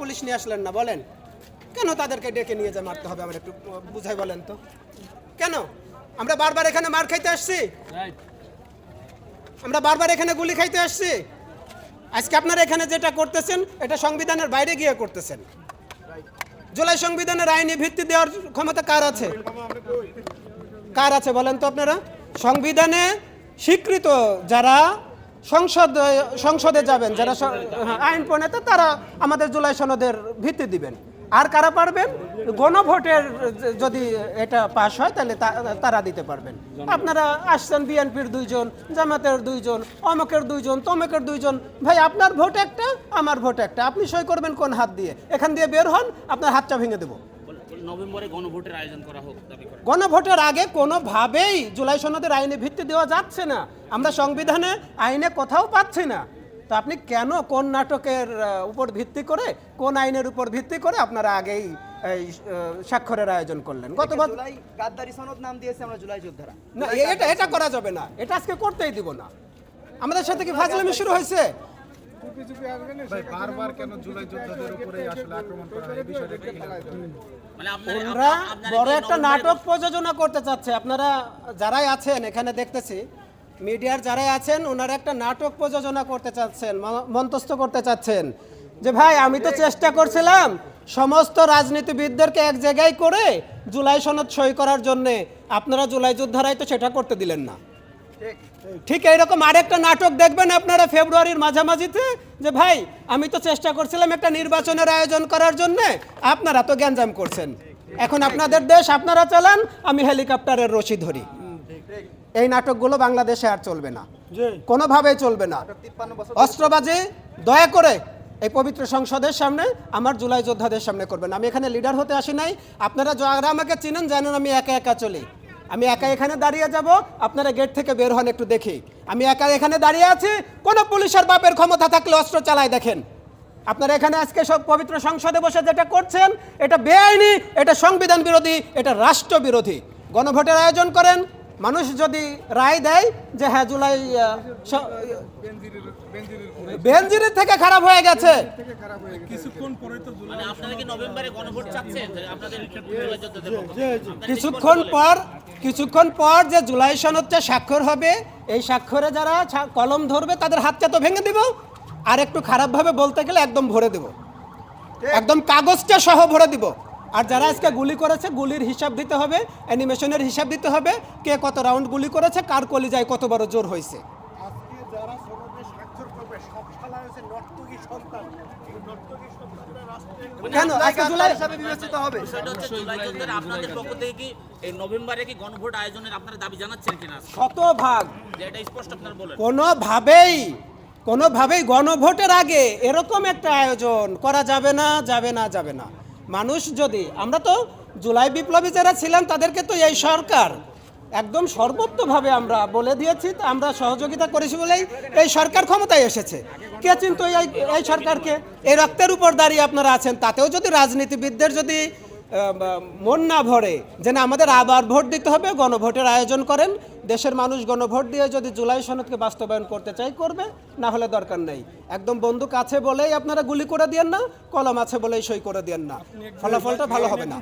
Police নিয়ে আসলেন না, বলেন। কেন তাদেরকে ডেকে নিয়ে যা মারতে হবে আমার একটু, বুঝাই বলেন তো। কেন? আমরা বারবার এখানে মার খাইতে আসছি? আমরা বারবার এখানে গুলি খাইতে আসছি? আজকে আপনারা এখানে যেটা করতেছেন, এটা সংবিধানের বাইরে গিয়ে করতেছেন। জুলাই সংবিধানের আইনি ভিত্তি দেওয়ার ক্ষমতা কার আছে? কার আছে বলেন তো আপনারা? সংবিধানে স্বীকৃত যারা সংসদ সংসদে যাবেন, যারা আইন প্রণেতা, তারা আমাদের জুলাই সনদের ভিত্তি দিবেন। আর কারা পারবেন? গণভোটের যদি এটা পাশ হয়, তাহলে তারা দিতে পারবেন। আপনারা আসছেন বিএনপির দুইজন, জামাতের দুইজন, অমকের দুইজন, তমকের দুইজন। ভাই, আপনার ভোট একটা, আমার ভোট একটা। আপনি সই করবেন কোন হাত দিয়ে? এখান দিয়ে বের হন, আপনার হাতটা ভেঙে দেবো। নভেম্বরে গণভোটের আয়োজন করা হোক দাবি গণভোটের আগে কোনোভাবেই জুলাই সনদের আইনে ভিত্তি দেওয়া যাচ্ছে না। আমরা সংবিধানে আইনে কোথাও পাচ্ছি না। তো আপনি কেন কোন নাটকের উপর ভিত্তি করে কোন আইনের উপর ভিত্তি করে আপনারা আগেই এই স্বাক্ষরের আয়োজন করলেন? গত বছর গাদ্দারি সনদ নাম দিয়েছে আমরা জুলাই যোদ্ধারা। না এটা এটা করা যাবে না। এটা আজকে করতেই দিব না। আমাদের সাথে কি ফাজলামি শুরু হয়েছে? ভাই বারবার কেন জুলাই যোদ্ধাদের উপরে আসলে আক্রমণ করা এই বিষয়টা একটু clear করুন। মানে আপনার ওরা বড় একটা নাটক প্রযোজনা করতে চাচ্ছে। আপনারা যারাই আছেন এখানে দেখতেছি মিডিয়ার যারাই আছেন ওনারা একটা নাটক প্রযোজনা করতে চাচ্ছেন মন্তস্থ করতে চাচ্ছেন। যে ভাই আমি তো চেষ্টা করছিলাম সমস্ত রাজনীতিবিদদেরকে এক জায়গায় করে জুলাই সনদ সই করার জন্যে। আপনারা জুলাই যোদ্ধারাই তো সেটা করতে দিলেন না। ঠিক এইরকম আরেকটা নাটক দেখবেন আপনারা ফেব্রুয়ারির মাঝামাঝিতে যে ভাই আমি তো চেষ্টা করছিলাম একটা নির্বাচনের আয়োজন করার জন্য আপনারা তো গ্যাঞ্জাম করছেন। এখন আপনাদের দেশ আপনারা চালান আমি হেলিকপ্টারের রশি ধরি। এই নাটকগুলো বাংলাদেশে আর চলবে না। কোনোভাবেই চলবে না। অস্ত্রবাজি দয়া করে এই পবিত্র সংসদের সামনে আমার জুলাই যোদ্ধাদের সামনে করবেন। আমি এখানে লিডার হতে আসি নাই। আপনারা যারা আমাকে চিনেন জানেন আমি একা একা চলি। আমি একা এখানে দাঁড়িয়ে যাব, আপনারা গেট থেকে বের হন একটু দেখি। আমি একা এখানে দাঁড়িয়ে আছি, কোনো পুলিশের বাপের ক্ষমতা থাকলে অস্ত্র চালায় দেখেন। আপনারা এখানে আজকে সব পবিত্র সংসদে বসে যেটা করছেন, এটা বেআইনি, এটা সংবিধান বিরোধী, এটা রাষ্ট্র বিরোধী গণভোটের আয়োজন করেন মানুষ যদি রায় দেয় যে হ্যাঁ জুলাই বেনজিরের থেকে খারাপ হয়ে গেছে। মানে কিছুক্ষণ পর কিছুক্ষণ পর যে জুলাই সনদটা স্বাক্ষর হবে এই স্বাক্ষরে যারা কলম ধরবে তাদের হাতটা তো ভেঙে দিব। আর একটু খারাপভাবে বলতে গেলে একদম ভরে দেব। একদম কাগজটা সহ ভরে দিব। আর যারা আজকে গুলি করেছে গুলির হিসাব দিতে হবে অ্যানিমেশনের হিসাব দিতে হবে কে কত রাউন্ড গুলি করেছে কার কলিজায় কত বড় জোর হয়েছে। রাষ্ট্রে কেন? আজকে জুলাই হিসাবে বিবেচিত হবে। বিষয়টা হচ্ছে জুলাই যোদ্ধারা আপনাদের পক্ষ থেকে কি এই নভেম্বরে কি গণভোট আয়োজনের আপনারা দাবি জানাচ্ছেন কিনা? শতভাগ। এটা স্পষ্ট আপনারা বলেন। কোনোভাবেই কোনোভাবেই গণভোটের আগে এরকম একটা আয়োজন করা যাবে না যাবে না যাবে না। মানুষ যদি, আমরা তো জুলাই বিপ্লবী যারা ছিলাম, তাদেরকে তো এই সরকার একদম সর্বোত্তভাবে আমরা বলে দিয়েছি আমরা সহযোগিতা করেছি বলেই এই সরকার ক্ষমতায় এসেছে। কে চিন্ত এই এই সরকারকে? এই রক্তের উপর দাঁড়িয়ে আপনারা আছেন, তাতেও যদি রাজনীতিবিদদের যদি মন না ভরে যে না, আমাদের আবার ভোট দিতে হবে, গণভোটের আয়োজন করেন দেশের মানুষ গণভোট দিয়ে যদি জুলাই সনদকে বাস্তবায়ন করতে চাই করবে না হলে দরকার নেই। একদম বন্দুক আছে বলেই আপনারা গুলি করে দিয়েন না কলম আছে বলেই সই করে দিয়েন না। ফলাফলটা ভালো হবে না।